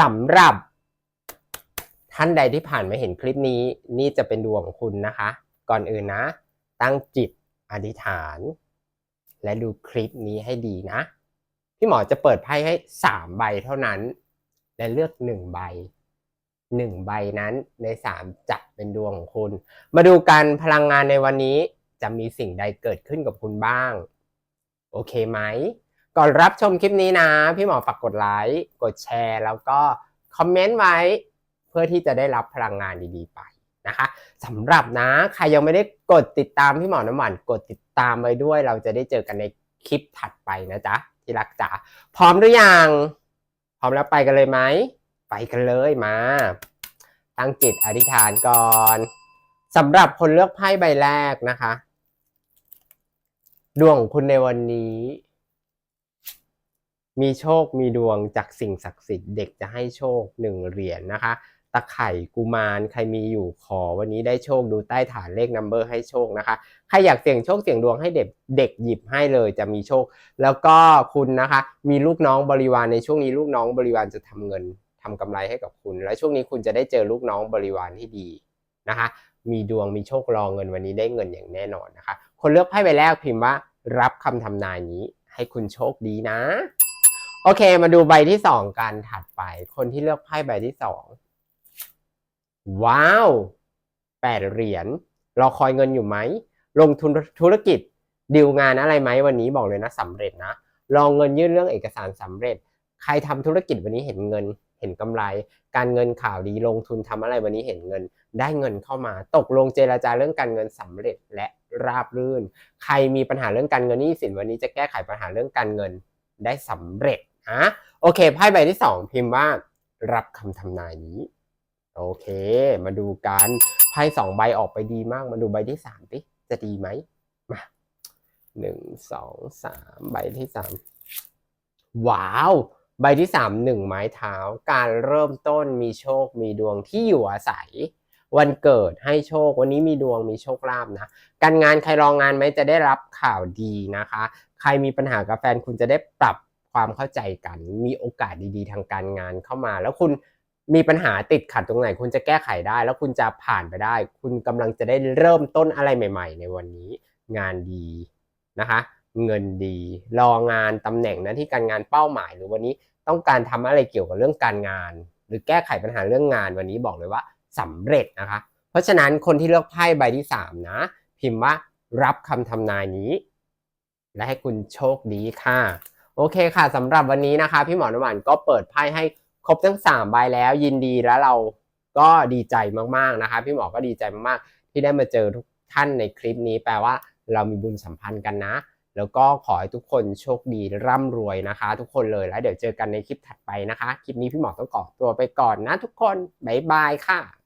สำหรับ ท่านใดที่ผ่านมาเห็นคลิปนี้ นี่จะเป็นดวงของคุณนะคะ ก่อนอื่นนะ ตั้งจิตอธิษฐาน และดูคลิปนี้ให้ดีนะ พี่หมอจะเปิดไพ่ให้สามใบเท่านั้น และเลือกหนึ่งใบหนึ่งใบนั้นในสามจะเป็นดวงของคุณ มาดูกันพลังงานในวันนี้จะมีสิ่งใดเกิดขึ้นกับคุณบ้าง โอเคไหม ก่อนรับชมคลิปนี้นะ พี่หมอฝากกดไลค์กดแชร์ แล้วก็คอมเมนต์ไว้ เพื่อที่จะได้รับพลังงานดีๆไปนะคะสำหรับนะใครยังไม่ได้กดติดตามพี่หมอน้ำหวานกดติดตามไว้ด้วย เราจะได้เจอกันในคลิปถัดไปนะจ๊ะที่รักจ๋าพร้อมหรือยังพร้อมแล้วไปกันเลยไหมไปกันเลยมา ตั้งจิตอธิษฐานก่อนสำหรับคนเลือกไพ่ใบแรกนะคะ ดวงของคุณในวันนี้ มีโชคมีดวงจากสิ่งศักดิ์สิทธิ์เด็กจะให้โชคหนึ่งเหรียญนะคะตะไข่กุมารใครมีอยู่ขอวันนี้ได้โชคดูใต้ฐานเลขนัมเบอร์ให้โชคนะคะใครอยากเสี่ยงโชคเสี่ยงดวงให้เด็กเด็กหยิบให้เลยจะมีโชค แล้วก็คุณนะคะ มีลูกน้องบริวารในช่วงนี้ลูกน้องบริวารจะทำเงินทำกำไรให้กับคุณ และช่วงนี้คุณจะได้เจอลูกน้องบริวารที่ดีนะคะ มีดวงมีโชครองเงินวันนี้ได้เงินอย่างแน่นอนนะคะ คนเลือกไพ่ใบแรกพิมพ์ว่า รับคำทำนายนี้ ให้คุณโชคดีนะ โอเค มาดูใบที่สองกันถัดไป คนที่เลือกไพ่ใบที่สองว้าวแปดเหรียญรอคอยเงินอยู่ไหม ลงทุนธุรกิจดีลงานอะไรไหมวันนี้บอกเลยนะสำเร็จนะรองเงินยื่นเรื่องเอกสารสำเร็จ ใครทำธุรกิจวันนี้เห็นเงิน เห็นกำไร การเงินข่าวดีลงทุนทำอะไรวันนี้เห็นเงิน ได้เงินเข้ามา ตกลงเจรจาเรื่องการเงินสำเร็จและราบรื่น ใครมีปัญหาเรื่องการเงินนี้สินวันนี้จะแก้ไขปัญหาเรื่องการเงิน ได้สำเร็จนะโอเคไพ่ใบที่สองพิมพ์ว่า รับคำทำนายนี้ โอเค มาดูกันไพ่สองใบออกไปดีมาก มาดูใบที่สามดิจะดีไหมมาหนึ่งสองสามใบที่สามว้าว ใบที่สามหนึ่งไม้เท้า การเริ่มต้นมีโชคมีดวงที่อยู่อาศัย วันเกิดให้โชค วันนี้มีดวงมีโชคลาภนะ การงานใครรองงานไหมจะได้รับข่าวดีนะคะ ใครมีปัญหากับแฟนคุณจะได้ปรับความเข้าใจกัน มีโอกาสดีๆ ทางการงานเข้ามา แล้วคุณมีปัญหาติดขัดตรงไหน คุณจะแก้ไขได้ แล้วคุณจะผ่านไปได้ คุณกำลังจะได้เริ่มต้นอะไรใหม่ ๆ ในวันนี้งานดีนะคะ เงินดี รองานตำแหน่งหน้าที่การงานเป้าหมาย หรือวันนี้ต้องการทำอะไรเกี่ยวกับเรื่องการงาน หรือแก้ไขปัญหาเรื่องงานวันนี้บอกเลยว่า สำเร็จนะคะ เพราะฉะนั้นคนที่เลือกไพ่ใบที่สามนะ พิมพ์ว่ารับคำทำนายนี้ และให้คุณโชคดีค่ะ โอเคค่ะสำหรับวันนี้นะคะ พี่หมอนหวานก็เปิดไพ่ให้ครบทั้งสามใบแล้วยินดีแล้วเราก็ดีใจมากๆนะคะ พี่หมอก็ดีใจมากๆ ที่ได้มาเจอทุกท่านในคลิปนี้ แปลว่าเรามีบุญสัมพันธ์กันนะ แล้วก็ขอให้ทุกคนโชคดีร่ำรวยนะคะ ทุกคนเลยแล้วเดี๋ยวเจอกันในคลิปถัดไปนะคะ คลิปนี้พี่หมอต้องขอตัวไปก่อนนะทุกคนบ๊ายบายค่ะ